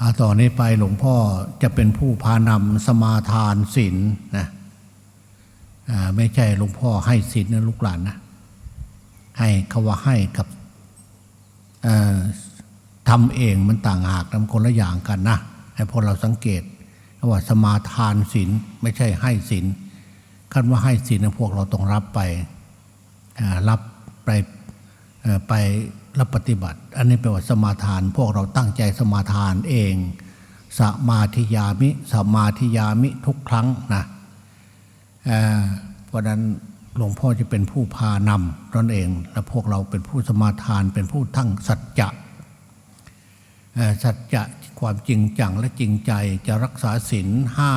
อต่อนนี้ไปหลวงพ่อจะเป็นผู้พานำสมาทานศีลนะไม่ใช่หลวงพ่อให้ศีลนะลูกหลานนะ ให้เขาว่าให้กับทำเองมันต่างหากทำคนละอย่างกันนะ ให้พวกเราสังเกตว่าสมาทานศีลไม่ใช่ให้ศีลคันว่าให้ศีลนะพวกเราต้องรับไปรับไป ไปรับปฏิบัติ อันนี้แปลว่าสมาทาน พวกเราตั้งใจสมาทานเองสมาธิยามิสมาธิยามิทุกครั้งนะเเพราะนั้นหลวงพ่อจะเป็นผู้พานำตนเอง และพวกเราเป็นผู้สมาทานเป็นผู้ทั้งสัจจะสัจจะความจริงจังและจริงใจจะรักษาศีลห้า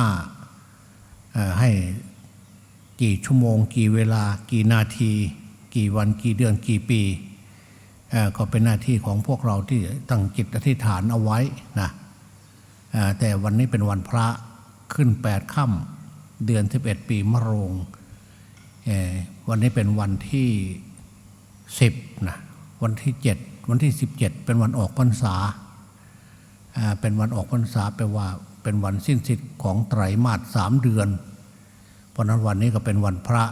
ให้กี่ชั่วโมง กี่เวลา กี่นาที กี่วันกี่เดือนกี่ปี ก็เป็นหน้าที่ของพวกเราที่ตั้งจิตอธิษฐานเอาไว้นะแต่วันนี้เป็นวันพระขึ้นแปดค่ำเดือนสิบเอ็ดปีมะโรงวันนี้เป็นวันที่สิบนะวันที่เจ็ดวันที่สิบเจ็ดเป็นวันออกพรรษาเป็นวันออกพรรษาแปลว่าเป็นวันสิ้นสิทธิ์ของไตรมาสสามเดือน เพราะนั้นวันนี้ก็เป็นวันพระ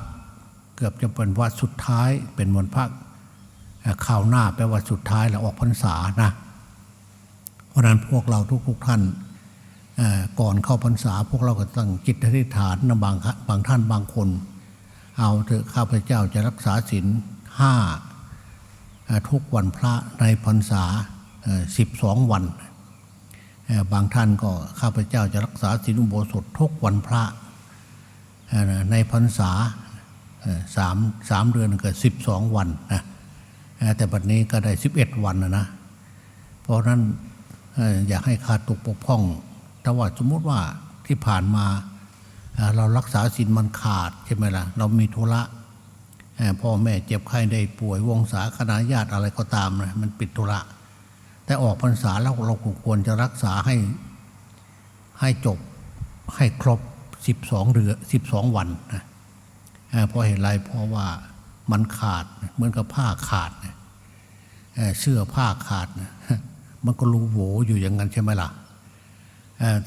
เกือบจะเป็นวันสุดท้ายเป็นวันพระ ข่าวหน้าแปลว่าสุดท้ายแล้วออกพรรษานะเพราะนั้นพวกเราทุก ๆท่านก่อนเข้าพรรษา พวกเราก็ตั้งจิตอธิษฐานนะบางบางท่านบางคน เอาเถอะข้าพเจ้าจะรักษาศีลห้าทุกวันพระในพรรษาสิบสองวัน บางท่านก็ข้าพเจ้าจะรักษาศีลอุโบสถทุกวันพระในพรรษาสามสามเดือนเก็สิบสองวันนะ แต่บัดนี้ก็ได้สิบเอ็ดวันนะนะ เพราะนั้นอยากให้ขาดตกปกพ่อง แต่ว่าสมมติว่าที่ผ่านมาเรารักษาศีลมันขาดใช่ไหมล่ะ เรามีธุระพ่อแม่เจ็บไข้ได้ป่วยวงศาคณะญาติอะไรก็ตามนะมันปิดธุระ แต่ออกพรรษาแล้วเราควรจะรักษาให้ให้จบให้ครบ 12เดือน12 วันนะเพราะเหตุไรเพราะว่า มันขาดเหมือนกับผ้าขาดนะเอ่อเสื้อผ้าขาดนะมันก็รูโหวอยู่อย่างนั้นใช่ไหมล่ะ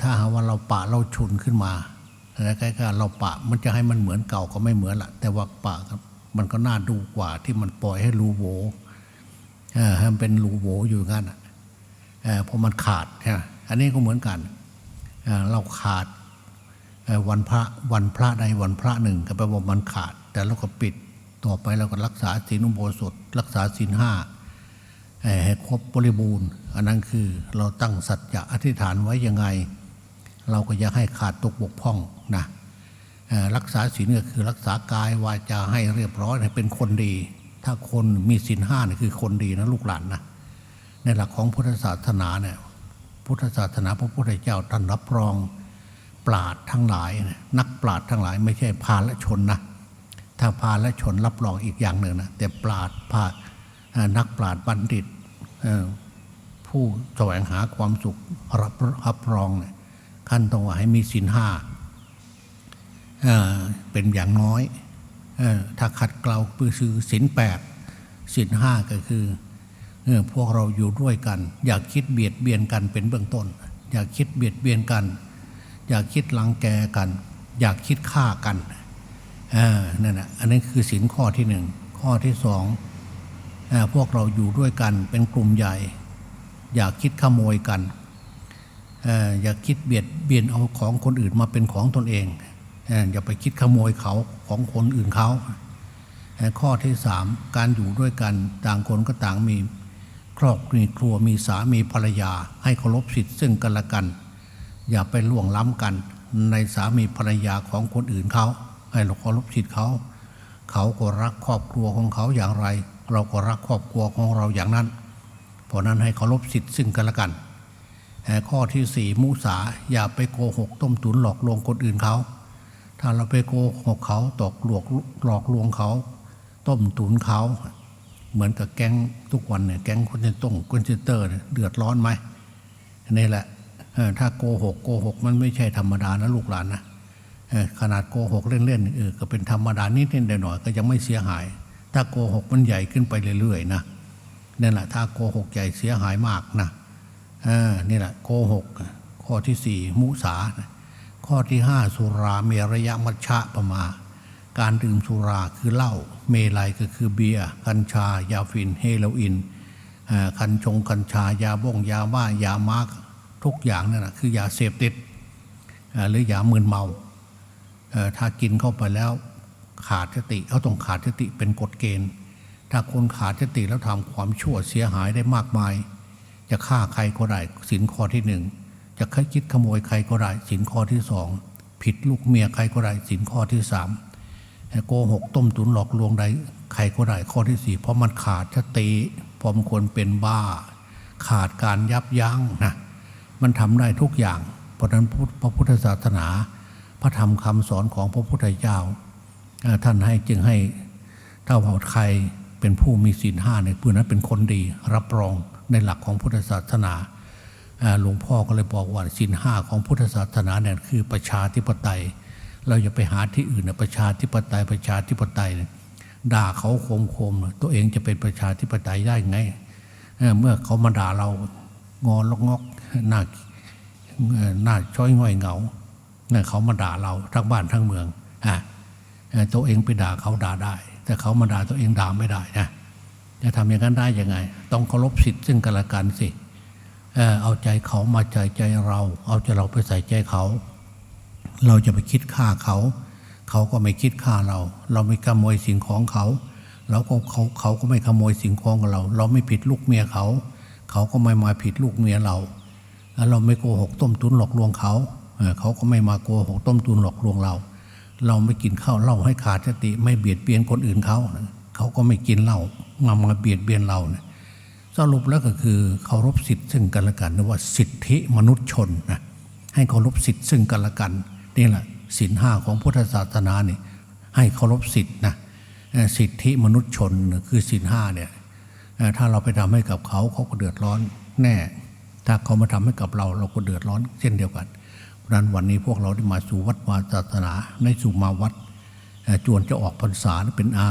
ถ้าหาว่าเราปะเราชุนขึ้นมาแล้วใกล้ๆเราปะมันจะให้มันเหมือนเก่าก็ไม่เหมือนละแต่ว่าปะมันก็น่าดูกว่าที่มันปล่อยให้รูโหวให้มันเป็นรูโหวอยู่อย่างนั้นเพราะมันขาดใช่ไหมอันนี้ก็เหมือนกันเราขาดวันพระวันพระใดวันพระหนึ่งก็แปลว่ามันขาด แต่เราก็ปิด ต่อไปเราก็รักษาศีลอุโบสถ รักษาศีลห้าให้ครบบริบูรณ์ อันนั้นคือเราตั้งสัจจะอธิษฐานไว้ยังไง เราก็อยากให้ขาดตกบกพร่องนะรักษาศีลก็คือรักษากายวาจาให้เรียบร้อยให้เป็นคนดี ถ้าคนมีศีลห้านี่คือคนดีนะลูกหลานนะในหลักของพุทธศาสนาเนี่ยพุทธศาสนาพระพุทธเจ้าท่านรับรองปราดทั้งหลายนะนักปราดทั้งหลาย ไม่ใช่พาละชนนะ ถ้าพาและชนรับรองอีกอย่างหนึ่งนะแต่ปราดพานักปราดบัณฑิตผู้แสวงหาความสุขรับรับรองเนี่ยขั้นต้องว่าให้มีศีลห้าเป็นอย่างน้อยอถ้าขัดเกลาปือซื้อศีลแปดศีลห้าก็คือพวกเราอยู่ด้วยกัน อยากคิดเบียดเบียนกันเป็นเบื้องต้น อยากคิดเบียดเบียนกัน อยากคิดลังแกกัน อยากคิดฆ่ากัน อนั่นแหะอันนี้คือสินข้อที่หนึ่งข้อที่สองอพวกเราอยู่ด้วยกันเป็นกลุ่มใหญ่ อย่าคิดขโมยกันอออยาคิดเบียดเบียนเอาของคนอื่นมาเป็นของตนเองอย่าไปคิดขโมยเขาของคนอื่นเขาข้อที่สามการอยู่ด้วยกันต่างคนก็ต่างมีครอบครัวมีสามีภรรยา ให้เคารพสิทธิ์ซึ่งกันและกัน อย่าไปล่วงล้ำกันในสามีภรรยาของคนอื่นเขา ให้เราเคารพสิทธิ์เขา เขาก็รักครอบครัวของเขาอย่างไร เราก็รักครอบครัวของเราอย่างนั้น เพราะนั้นให้เคารพสิทธิ์ซึ่งกันและกัน ข้อที่สี่มุสาอย่าไปโกหกต้มตุนหลอกลวงคนอื่นเขา ถ้าเราไปโกหกเขาตอกหลอกหลอกลวงเขา ต้มตุนเขาเหมือนกับแก๊งทุกวันเนี่ยแก๊งคนเซนต้งคนเซนเตอร์เนี่ยเดือดร้อนไหมนี่แหละถ้าโกหกโกหกมันไม่ใช่ธรรมดานะลูกหลานนะ ขนาดโกหกเล่นๆเออก็เป็นธรรมดานิดนิดหน่อยๆก็ยังไม่เสียหาย ถ้าโกหกมันใหญ่ขึ้นไปเรื่อยๆนะนั่นแหละถ้าโกหกใหญ่เสียหายมากนะเออนี่แหละโกหกข้อที่สี่มุสา ข้อที่ห้าสุราเมรยมัชฌะประมา การดื่มสุราคือเหล้าเมลัยก็คือเบียร์กัญชา ยาฟินเฮโรอีนคันชงกัญชายาบ้งยาบ้ายามาร์กทุกอย่างนั่นแหะคือยาเสพติดหรือยามึนเมา ถ้ากินเข้าไปแล้วขาดสติเขาต้องขาดสติเป็นกฎเกณฑ์ ถ้าคนขาดสติแล้วทำความชั่วเสียหายได้มากมาย จะฆ่าใครก็ได้สินข้อที่หนึ่งจะคิดขโมยใครก็ได้สินข้อที่สองผิดลูกเมียใครก็ได้สินข้อที่สามโกหกต้มตุนหลอกลวงใดใครก็ได้ข้อที่สี่เพราะมันขาดสติเพราะมันคนเป็นบ้า ขาดการยับยั้งนะมันทำได้ทุกอย่าง เพราะนั้นพระพุทธศาสนา พระธรรมคำสอนของพระพุทธเจ้าท่านให้จึงให้ถ้าว่าใครเป็นผู้มีศีลห้าในผู้นั้นเป็นคนดี รับรองในหลักของพุทธศาสนาหลวงพ่อก็เลยบอกว่าศีลห้าของพุทธศาสนาเนี่ยคือประชาธิปไตย เราอย่าไปหาที่อื่นนะประชาธิปไตยประชาธิปไตยด่าเขาโคมโคมตัวเองจะเป็นประชาธิปไตยได้ไงเมื่อเขามาด่าเรางอนลกงอกหน้าหน้าช้อยง่อยเหงา เนี่ยเขามาด่าเราทั้งบ้านทั้งเมืองอ่อตัวเองไปด่าเขาด่าได้ แต่เขามาด่าตัวเองด่าไม่ได้นะจะทำอย่างนั้นได้ยังไง ต้องเคารพสิทธิ์ซึ่งกันและกันสิเออเอาใจเขามาใจใจเรา เอาใจเราไปใส่ใจเขา เราจะไปคิดฆ่าเขา เขาก็ไม่คิดฆ่าเรา เราไม่ขโมยสิ่งของเขาเราก็เขาเขาก็ไม่ขโมยสิ่งของของเรา เราไม่ผิดลูกเมียเขา เขาก็ไม่มาผิดลูกเมียเรา แล้วเราไม่โกหกต้มตุนหลอกลวงเขา เขาก็ไม่มาโกหกต้มตุนหลอกลวงเรา เราไม่กินข้าวเหล้าให้ขาดสติ ไม่เบียดเบียนคนอื่นเขาเขาก็ไม่กินเหล้ามามาเบียดเบียนเรานะสรุปแล้วก็คือเคารพสิทธิ์ซึ่งกันและกันนะว่าสิทธิมนุษยชนนะให้เคารพสิทธิ์ซึ่งกันและกันนี่แหละสินห้าของพุทธศาสนาเนี่ยให้เคารพสิทธินะสิทธิมนุษยชนคือสินห้าเนี่ยถ้าเราไปทำให้กับเขาเขาก็เดือดร้อนแน่ ถ้าเขามาทำให้กับเราเราก็เดือดร้อนเช่นเดียวกัน นั้นวันนี้พวกเราได้มาสู่วัดวาศาสนาในสู่มาวัดจวนจะออกพรรษาเป็นอา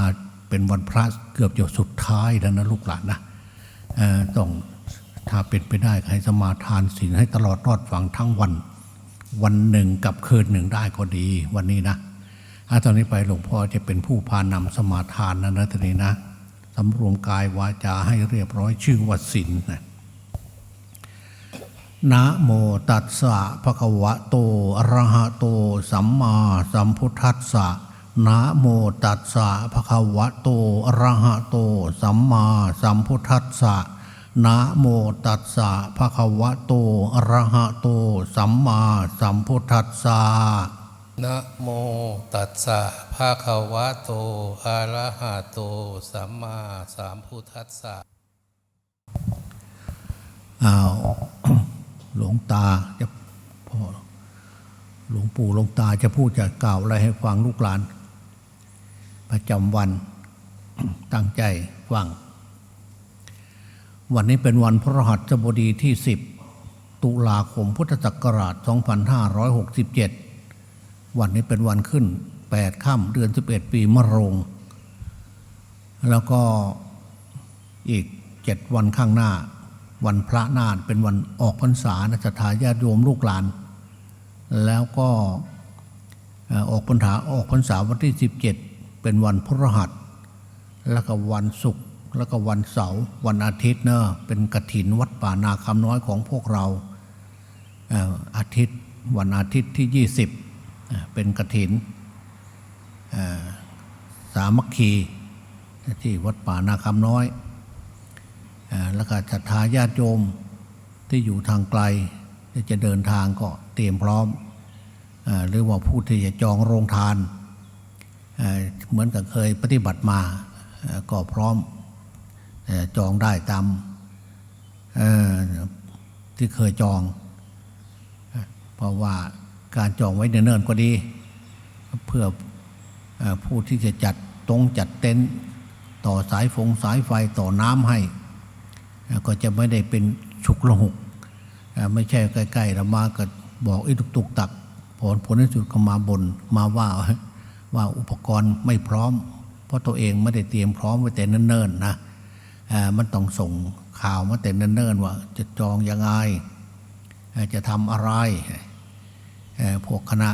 เป็นวันพระเกือบจะสุดท้ายแล้วนะลูกหลานนะส่อต้องถ้าเป็นไปได้ให้สมาทานศีลให้ตลอดรอดฟังทั้งวัน วันหนึ่งกับคืนหนึ่งได้ก็ดีวันนี้นะถ้าตอนนี้ไปหลวงพ่อจะเป็นผู้พานำสมาทานนะนะตอนนี้นะสำรวมกายวาจาให้เรียบร้อยชื่อว่าศีลนะ นะโมตัสสะภะคะวะโตอะระหะโต สัมมาสัมพุทธัสสะนะโมตัสสะภะคะวะโตอะระหะโต สัมมาสัมพุทธัสสะนะโมตัสสะภะคะวะโตอะระหะโต สัมมาสัมพุทธัสสะนะโมตัสสะภะคะวะโตอะระหะโต สัมมาสัมพุทธัสสะอ้าว หลวงตาจะพ่อหลวงปู่หลวงตาจะพูดจะกล่าวอะไรให้ฟังลูกหลาน ประจำวันตั้งใจฟัง วันนี้เป็นวันพระหัสบดีที่ 10 ตุลาคมพุทธศักราช 2567 วันนี้เป็นวันขึ้น 8 ค่ำเดือน 11 ปีมะโรง แล้วก็อีกเจ็ดวันข้างหน้า วันพระนาฏเป็นวันออกพรรษานะศรัทาญาติโยมลูกหลาน แล้วก็ออกพรรษาออกพรรษาวันที่ 17 เป็นวันพฤหัส แล้วก็วันศุกร์แล้วก็วันเสาร์วันอาทิตย์เนอะเป็นกฐินวัดป่านาคำน้อยของพวกเราอาทิตย์วันอาทิตย์ที่ 20 เป็นกฐินสามัคคีที่วัดป่านาคำน้อย แล้วก็ศรัทธาญาติโยมที่อยู่ทางไกลจะเดินทางก็เตรียมพร้อมอหรือว่าผู้ที่จะจองโรงทานเหมือนกับเคยปฏิบัติมาก็พร้อมอจองได้ตามที่เคยจอง เพราะว่าการจองไว้เนิ่นๆก็ดี เพื่อออผู้ที่จะจัดตรงจัดเต็นท์ต่อสายฟงสายไฟต่อน้ำให้ ก็จะไม่ได้เป็นฉุกละหุกไม่ใช่ใกล้ๆเรามาก็บอกไอ้ตุกตุกตักผลผลที่สุดก็มาบนมาว่าว่าอุปกรณ์ไม่พร้อม เพราะตัวเองไม่ได้เตรียมพร้อมไว้แต่เนิ่นๆนะมันต้องส่งข่าวมาแต่เนิ่นๆว่าจะจองยังไงจะทำอะไรพวกคณะ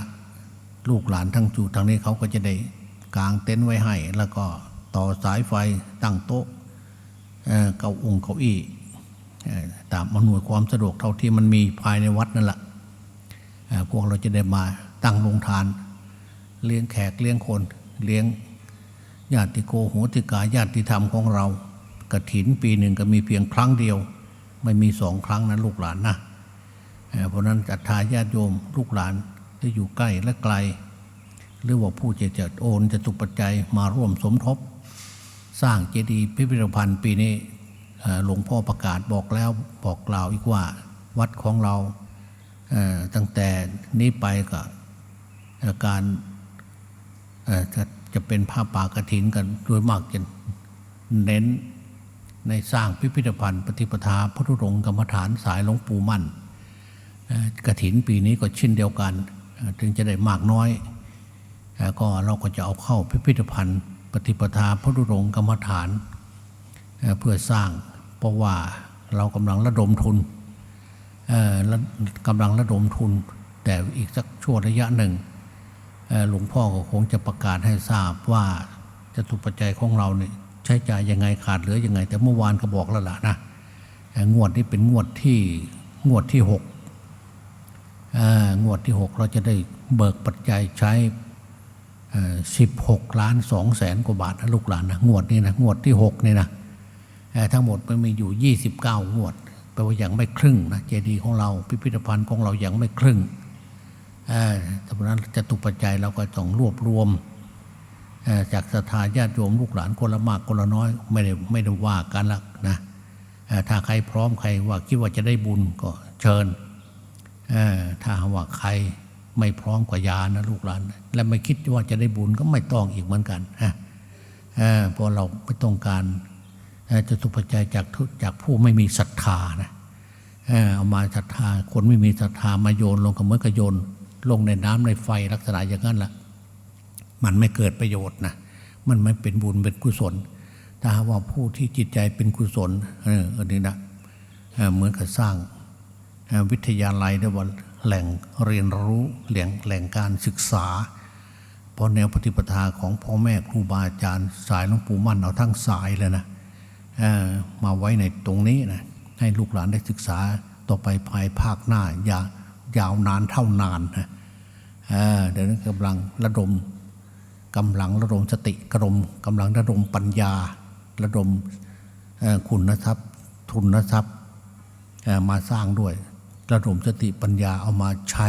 ลูกหลานทั้งจูทางนี้เขาก็จะได้กางเต็นท์ไว้ให้ แล้วก็ต่อสายไฟตั้งโต๊ะ เอ่อเก้าองค์เก้าอี้ตามอำนวยความสะดวกเท่าที่มันมีภายในวัดนั่นแหละพวกเราจะได้มาตั้งโรงทาน เลี้ยงแขกเลี้ยงคนเลี้ยงญาติโกโหติกาญาติธรรมของเรากระถินปีหนึ่งก็มีเพียงครั้งเดียว ไม่มีสองครั้งนะลูกหลานนะเพราะฉะนั้นจัตตาญาติโยมลูกหลานที่อยู่ใกล้และไกล หรือว่าผู้จะจะโอนจะตุปัจจัยมาร่วมสมทบ สร้างเจดีย์พิพิธภัณฑ์ปีนี้หลวงพ่อประกาศบอกแล้วบอกกล่าวอีกว่าวัดของเราตั้งแต่นี้ไปก็การจะจะเป็นผ้าป่ากระถินกันโดยมากจะเน้นในสร้างพิพิธภัณฑ์ปฏิปทาพระธุรงกรรมฐานสายหลวงปู่มั่นกระถินปีนี้ก็เช่นเดียวกัน ถึงจะได้มากน้อย ก็เราก็จะเอาเข้าพิพิธภัณฑ์ ปฏิปทาพระดุรงค์กรรมฐาน เพื่อสร้างเพราะว่าเรากำลังระดมทุนกำลังระดมทุน แต่อีกสักช่วงระยะหนึ่งหลวงพ่อก็คงจะประกาศให้ทราบว่าจะตุปัจจัยของเราเนี่ยใช้จ่ายยังไงขาดเหลือยังไง แต่เมื่อวานก็บอกแล้วล่ะนะงวดนี้เป็นงวดที่งวดที่หกงวดที่หกเราจะได้เบิกปัจจัยใช้ สิบหกล้านสองแสนกว่าบาทนะลูกหลานนะงวดนี้นะงวดที่หกนี่นะทั้งหมดมันมีอยู่ยี่สิบเก้างวดแปลว่ายังไม่ครึ่งนะเจดีย์ของเราพิพิธภัณฑ์ของเรายังไม่ครึ่งเอ่เพราะนั้นจะตุปัจจัยเราก็ต้องรวบรวม จากศรัทธาญาติโยมลูกหลานคนละมากคนละน้อยไม่ได้ไม่ได้ว่ากันละนะถ้าใครพร้อมใครว่าคิดว่าจะได้บุญก็เชิญถ้าหากว่าใคร ไม่พร้อมกว่ายานะลูกหลาน และไม่คิดว่าจะได้บุญก็ไม่ต้องอีกเหมือนกันฮะเอ่อเพราะเราไม่ต้องการจะตุปัจจัยจากทุจากผู้ไม่มีศรัทธานะเอามาศรัทธาคนไม่มีศรัทธามาโยนลงกับเมื่อกโยน ลงในน้ำในไฟลักษณะอย่างนั้นแหละมันไม่เกิดประโยชน์นะมันไม่เป็นบุญเป็นกุศล ถ้าว่าผู้ที่จิตใจเป็นกุศลเอออันนี้นะเอ่อเหมือนกับสร้างวิทยาลัยได้ว่า แหล่งเรียนรู้แหล่งแหล่งการศึกษา เพราะแนวปฏิปทาของพ่อแม่ครูบาอาจารย์ สายหลวงปู่มั่นเอาทั้งสายเลยนะมาไว้ในตรงนี้นะให้ลูกหลานได้ศึกษาต่อไปภายภาคหน้ายายาวนานเท่านานนะเเดี๋ยวนี้กำลังระดมกำลังระดมสติกระดมกำลังระดมปัญญา ระดมคุณทรัพย์ทุนทรัพย์มาสร้างด้วย ระดมสติปัญญาเอามาใช้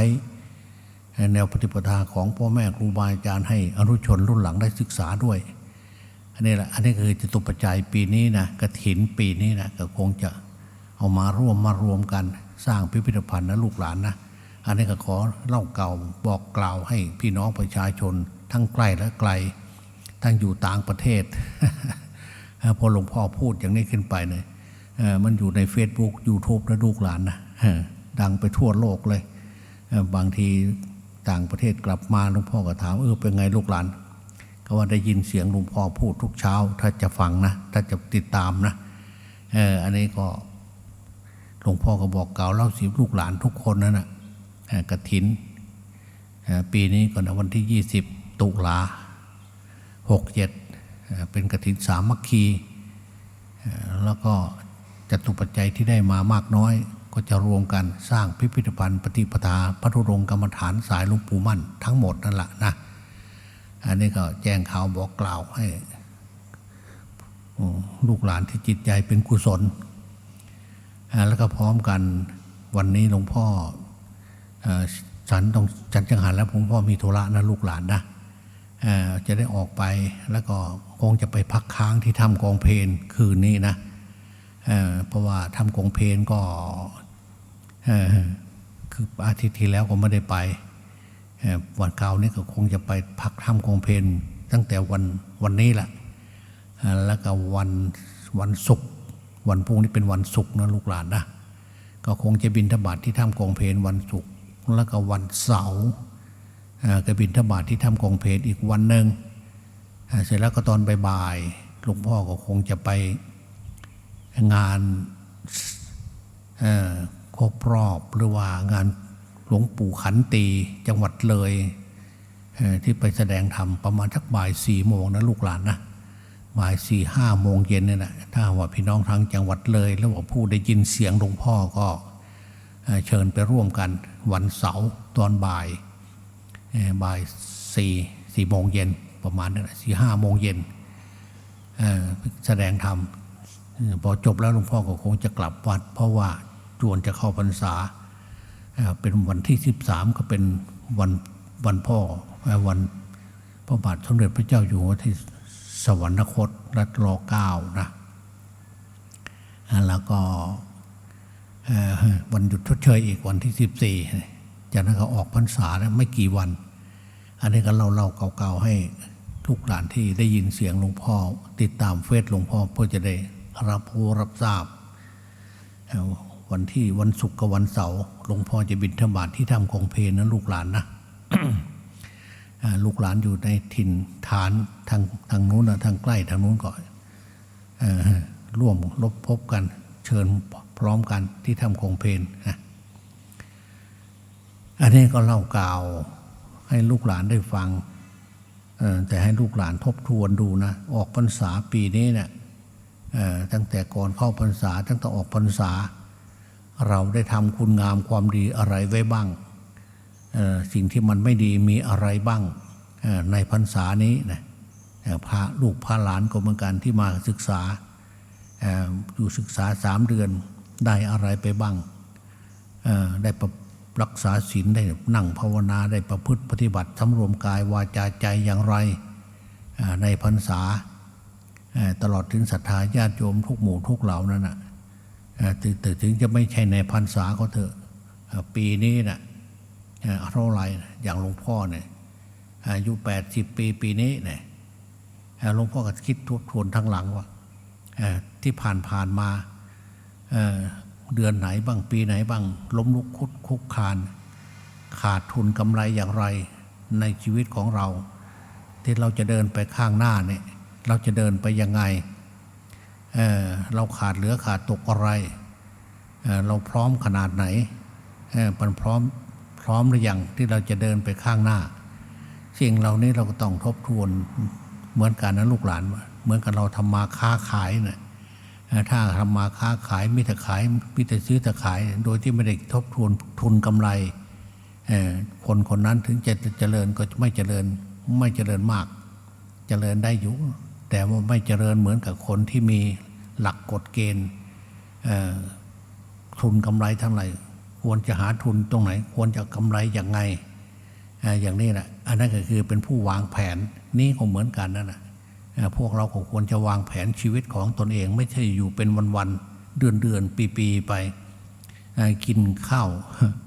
แนวปฏิปทาของพ่อแม่ครูบาอาจารย์ให้อนุชนรุ่นหลังได้ศึกษาด้วย อันนี้แหละอันนี้คือจตุปัจจัยปีนี้นะกระถินปีนี้นะก็คงจะเอามาร่วมมารวมกันสร้างพิพิธภัณฑ์นะลูกหลานนะอันนี้ก็ขอเล่าเก่าบอกกล่าวให้พี่น้องประชาชน ทั้งใกล้และไกล ทั้งอยู่ต่างประเทศพอหลวงพ่อพูดอย่างนี้ขึ้นไปเนี่ยมันอยู่ใน Facebook YouTube และลูกหลานนะ ดังไปทั่วโลกเลย บางทีต่างประเทศกลับมาหลวงพ่อก็ถามเออเป็นไงลูกหลานก็ว่าได้ยินเสียงหลวงพ่อพูดทุกเช้า ถ้าจะฟังนะถ้าจะติดตามนะเอออันนี้ก็หลวงพ่อก็บอกกล่าวเล่าสิลูกหลานทุกคนนั่นนะเอ่อกระถินปีนี้ก็นะวันที่ 20 ตุลาหกเจ็ดเป็นกระถินสามัคคี แล้วก็จตุปัจจัยที่ได้มามากน้อย ก็จะรวมกันสร้างพิพิธภัณฑ์ปฏิปทาพระธุรงกรรมฐานสายหลวงปู่มั่นทั้งหมดนั่นแหละนะอันนี้ก็แจ้งข่าวบอกกล่าวให้ลูกหลานที่จิตใจเป็นกุศล แล้วก็พร้อมกันวันนี้หลวงพ่อฉันต้องฉันจังหันแล้วหลวงพ่อมีธุระนะลูกหลานนะจะได้ออกไปแล้วก็คงจะไปพักค้างที่ถ้ำกองเพลนคืนนี้นะเเพราะว่าถ้ำกองเพลนก็ คืออาทิตย์ที่แล้วก็ไม่ได้ไปวันเก่านี่ก็คงจะไปพักถ้ำกองเพนตั้งแต่วันวันนี้แหละแล้วก็วันวันศุกร์วันพรุ่งนี้เป็นวันศุกร์นะลูกหลานนะก็คงจะบินทบาทที่ถ้ำกองเพนวันศุกร์แล้วก็วันเสาร์กระบินทบาทที่ทำกองเพลอีกวันหนึ่งเสร็จแล้วก็ตอนบ่ายหลวงพ่อก็คงจะไปงานอ ครบรอบหรือว่างานหลวงปู่ขันตีจังหวัดเลย ที่ไปแสดงธรรมประมาณสักบ่ายสี่โมงนะลูกหลานนะบ่ายสี่ห้าโมงเย็นเนี่ยนะถ้าว่าพี่น้องทางจังหวัดเลย แล้วว่าผู้ได้ยินเสียงหลวงพ่อก็เชิญไปร่วมกันวันเสาร์ตอนบ่ายบ่ายสี่สี่โมงเย็นประมาณนั้นสี่ห้าโมงเย็นแสดงธรรมพอจบแล้วหลวงพ่อก็คงจะกลับวัด เพราะว่า จวนจะเข้าพรรษา เป็นวันที่ 13 ก็เป็นวันวันพ่อวันพระบาทสมเด็จพระเจ้าอยู่หัวที่สวรรคตรัชรอเก้านะแล้วก็วันหยุดชดเชยอีกวันที่ 14 จากนั้นก็ออกพรรษาแล้วไม่กี่วัน อันนี้ก็เล่าเล่าเก่าๆให้ลูกหลานที่ได้ยินเสียงหลวงพ่อ ติดตามเฟซหลวงพ่อเพื่อจะได้รับรู้รับทราบ วันที่วันศุกร์กับวันเสาร์หลวงพ่อจะบิณฑบาตที่ถ้ำคงเพลนะลูกหลานนะลูกหลานอยู่ในถิ่นฐานทางทางนู้นนะทางใกล้ทางนู้นก่อนร่วมรบพบกัน เชิญพร้อมกันที่ถ้ำคงเพลนะอันนี้ก็เล่ากล่าวให้ลูกหลานได้ฟังเอ่อแต่ให้ลูกหลานทบทวนดูนะ ออกพรรษาปีนี้เนี่ยเอ่อตั้งแต่ก่อนเข้าพรรษาตั้งแต่ออกพรรษา เราได้ทำคุณงามความดีอะไรไว้บ้าง สิ่งที่มันไม่ดีมีอะไรบ้างในพรรษานี้นะพระลูกพระหลานก็เหมือนกันที่มาศึกษาอยู่ศึกษาสามเดือนได้อะไรไปบ้าง ได้ปร,รักษาศีลได้นั่งภาวนาได้ประพฤติปฏิบัติสำรวมกายวาจาใจอย่างไรในพรรษาตลอดถึงศรัทธาญาติโยมทุกหมู่ทุกเหล่านั้นนะ เอ่ถึงถึงจะไม่ใช่ในพรรษาก็เถอะปีนี้นะ่ะเท่าไรอย่างหลวงพ่อเนี่ยอายุแปดสิบปีปีนี้เนี่ยหลวงพ่อก็คิดทบทวนทั้งหลังว่าที่ผ่านผ่านมาเดือนไหนบ้างปีไหนบ้าง ล้มลุกคลุกคุกคาน ขาดทุนกำไรอย่างไรในชีวิตของเรา ที่เราจะเดินไปข้างหน้าเนี่ยเราจะเดินไปยังไง เเราขาดเหลือขาดตกอะไรเเราพร้อมขนาดไหนมันพร้อมพร้อมหรือยังที่เราจะเดินไปข้างหน้าสิ่งเหล่านี้เราก็ต้องทบทวนเหมือนกันนะลูกหลาน เหมือนกับเราทำมาค้าขายเนี่ยถ้าทำมาค้าขายมิแต่ขายมิแต่ซื้อแต่ขาย โดยที่ไม่ได้ทบทวนทุนกำไรคนคนนั้นถึงจะเจริญก็ไม่เจริญไม่เจริญมาก เจริญได้อยู่ แต่ว่าไม่เจริญเหมือนกับคนที่มีหลักกฎเกณฑ์ทุนกำไรเท่าไหร่ควรจะหาทุนตรงไหน ควรจะกำไรอย่างไงเอ่อย่างนี้แหละอันนั้นก็คือเป็นผู้วางแผนนี่ก็เหมือนกันนั่นแหละพวกเราก็ควรจะวางแผนชีวิตของตนเอง ไม่ใช่อยู่เป็นวันๆเดือนเดือนปีปีๆไปกินข้าว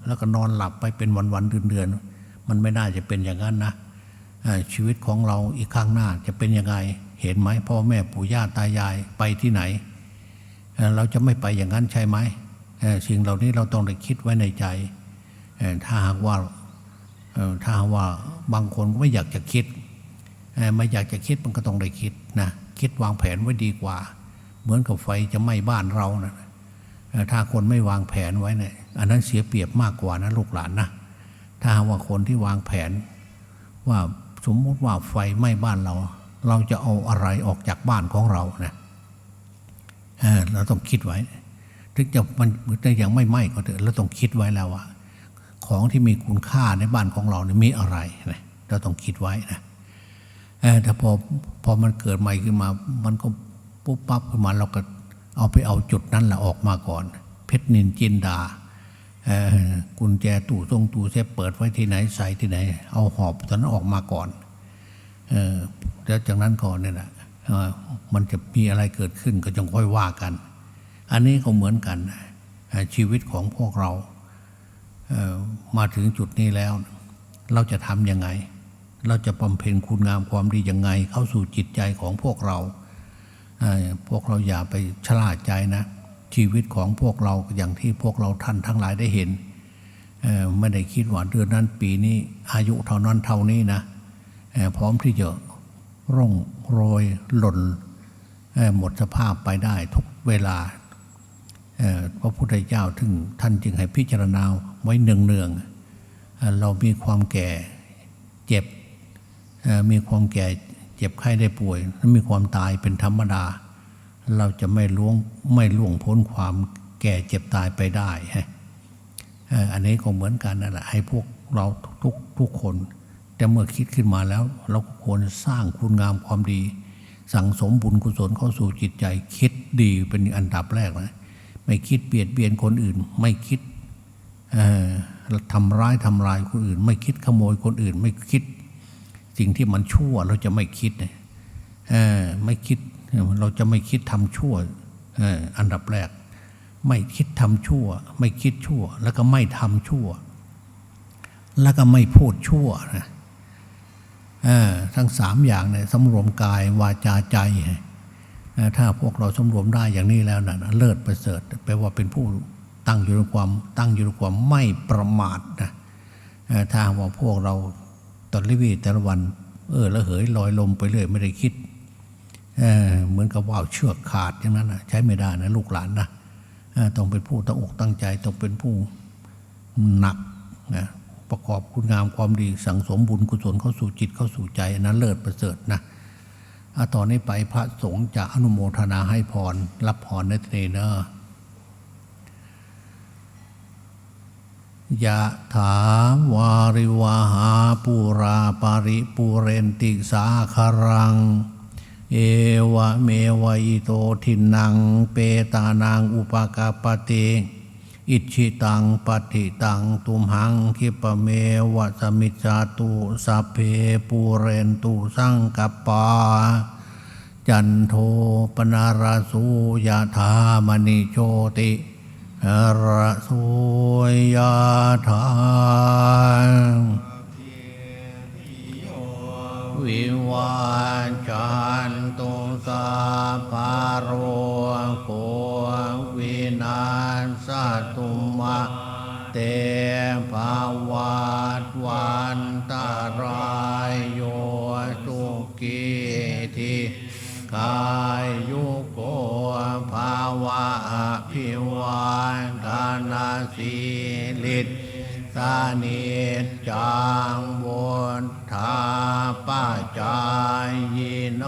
แล้วก็นอนหลับไปเป็นวันๆเดือนเดือนๆมันไม่น่าจะเป็นอย่างนั้นนะชีวิตของเราอีกข้างหน้าจะเป็นยังไง เห็นไหมพ่อแม่ปู่ย่าตายายไปที่ไหน เราจะไม่ไปอย่างนั้นใช่ไหมสิ่งเหล่านี้เราต้องได้คิดไว้ในใจ ถ้าหากว่าถ้าหากว่าบางคนไม่อยากจะคิดไม่อยากจะคิดมันก็ต้องได้คิดนะคิดวางแผนไว้ดีกว่า เหมือนกับไฟจะไหม้บ้านเรานะถ้าคนไม่วางแผนไว้เนี่ยอันนั้นเสียเปรียบมากกว่านะลูกหลานนะถ้าหากว่าคนที่วางแผน ว่าสมมติว่าไฟไหม้บ้านเรา เราจะเอาอะไรออกจากบ้านของเรานะเเราต้องคิดไว้ ถึงจะมันแต่ยังไม่ไหม้ก็เถอะเราต้องคิดไว้แล้วว่า ของที่มีคุณค่าในบ้านของเราเนี่ยมีอะไรนะเราต้องคิดไว้นะแต่พอพอมันเกิดใหม่ขึ้นมา มันก็ปุ๊บปั๊บขึ้นมาเราก็เอาไปเอาจุดนั้นแหละออกมาก่อน เพชรนินจินดากุญแจตู้ทรงตู้เซฟเปิดไว้ที่ไหนใส่ที่ไหน เอาหอบตอนนั้นออกมาก่อน แล้วจากนั้นก่อนเนี่ยนะมันจะมีอะไรเกิดขึ้นก็จงค่อยว่ากัน อันนี้ก็เหมือนกัน ชีวิตของพวกเราเออมาถึงจุดนี้แล้ว เราจะทำยังไง เราจะบำเพ็ญคุณงามความดียังไง เข้าสู่จิตใจของพวกเรา พวกเราอย่าไปชล่าใจนะ ชีวิตของพวกเราอย่างที่พวกเราท่านทั้งหลายได้เห็น ไม่ได้คิดว่าเดือนนั้นปีนี้อายุเท่านั้นเท่านี้นะ พร้อมที่จะร่องโรยหล่นหมดสภาพไปได้ทุกเวลาพระพุทธเจ้าถึงท่านจึงให้พิจารณาไว้เนืองๆเรามีความแก่เจ็บมีความแก่เจ็บไข้ได้ป่วยและมีความตายเป็นธรรมดา เราจะไม่ล่วงไม่ล่วงพ้นความแก่เจ็บตายไปได้ฮะอันนี้ก็เหมือนกันนั่นแหละให้พวกเราทุกทุกคน แต่เมื่อคิดขึ้นมาแล้ว เราก็ควรสร้างคุณงามความดี สั่งสมบุญกุศลเข้าสู่จิตใจ คิดดีเป็นอันดับแรกนะไม่คิดเบียดเบียนคนอื่น ไม่คิดทำร้ายทำลายคนอื่น ไม่คิดขโมยคนอื่น ไม่คิด สิ่งที่มันชั่วเราจะไม่คิดนะไม่คิดเราจะไม่คิดทำชั่วอันดับแรก ไม่คิดทำชั่ว ไม่คิดชั่ว แล้วก็ไม่ทำชั่ว แล้วก็ไม่พูดชั่วนะ ทั้งสามอย่างเนี่ยสำรวมกายวาจาใจ ถ้าพวกเราสำรวมได้อย่างนี้แล้วนะเลิศประเสริฐแปลว่าเป็นผู้ตั้งอยู่ในความตั้งอยู่ในความไม่ประมาทนะถ้าว่าพวกเราตอนลิวีแต่ละวัน เออล้วเหยลอยลมไปเรื่อยไม่ได้คิดเเหมือนกับว่าวเชือกขาดอย่างนั้นนะใช้ไม่ได้นะลูกหลานนะต้องเป็นผู้ตั้งอกตั้งใจต้องเป็นผู้หนักนะ ประกอบคุณงามความดีสังสมบุญกุศลเข้าสู่จิตเข้าสู่ใจอนั้นเลิศประเสริฐนะอาตอนนี้ไปพระสงฆ์จะอนุโมทนาให้พร รับพรในเทเนอร์ยะถาวาริวาหาปูราปาริปูเรนติสาคารัง เอวะเมวะอิโตทินัง เปตานังอุปกาปติ อิชิตังปฏิตังตุมหังคิปะเมวะสมิจาตุสัพเพปูเรนตุสังกปา จันโทปนาราสุยะธามณิโชติระโสยะธาวิวาจันตุสาภาโรโควินา สตุมาเตภาวัตวันตารายโยสุกิธิกายยุโกภาวะอภิวันธนาสีลิตสานิจจังวุธาปจจายโน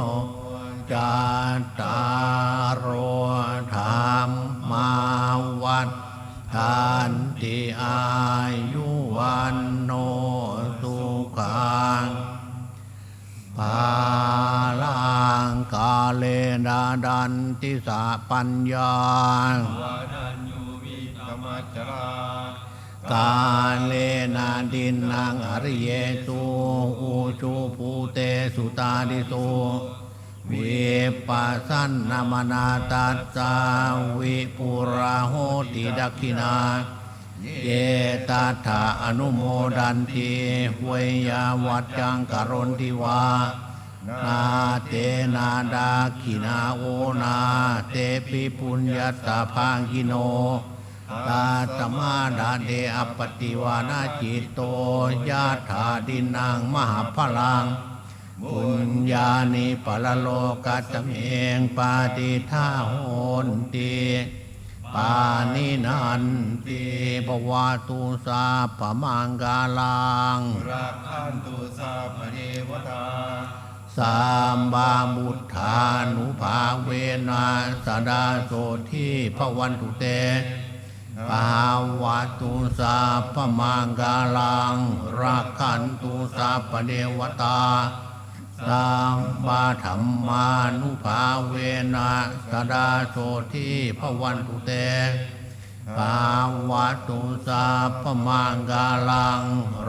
จัตตา ทันติอายุวันโนสุขังปาลังกาเลนาดันติสาปัญญากาเลนาดินนางอริเยตุอูจูภูเตสุตาดิสุ วิปัสสนนามนาตัสสาวิปุราโหติดักขินาเยตัถาอนุโมดันติเวยยาวัจจังกรณทิวานาเตนาดาขินาโอนาเตปิปุญญาตาพังกิโนตาตมาดาเดอปติวานาจิตโตยาถาดินังมหาพลัง บุญญาณิปะละโลกัตเมงปาติท่าโหนติปานินันติปวาตุสาปะมังกาลังรักขันตุสัพพเทวตาสามบามุทธานุภาเวนะสดาโสทีพระวันตุเตปาวาตุสาพมังกาลังรักขันตุสาปเดวตา สามบาธรรมานุภาเวนะสดาโสทีพระวันตุเตปาวาตุสาพมังกาลัง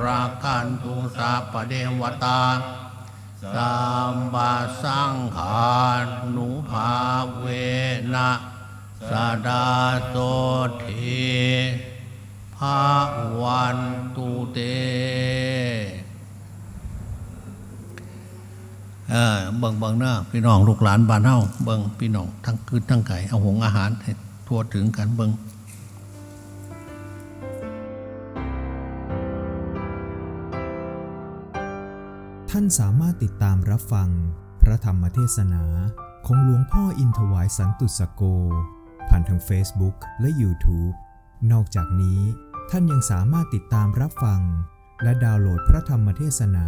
รักขันตุสาปเดวตาสัมปะสังขานุภาเวนะสดาโสทีภาวันตุเต เออเบิ่งเบิ่งหน้าพี่น้องลูกหลานบ้านเฮาเบิ่งพี่น้องทั้งคืนทั้งไก่เอาหงอาหารให้ทั่วถึงกันเบิ่งท่านสามารถติดตามรับฟัง พระธรรมเทศนาของหลวงพ่ออินทวายสันตุสโก ผ่านทาง Facebook และ YouTube นอกจากนี้ท่านยังสามารถติดตามรับฟัง และดาวน์โหลดพระธรรมเทศนา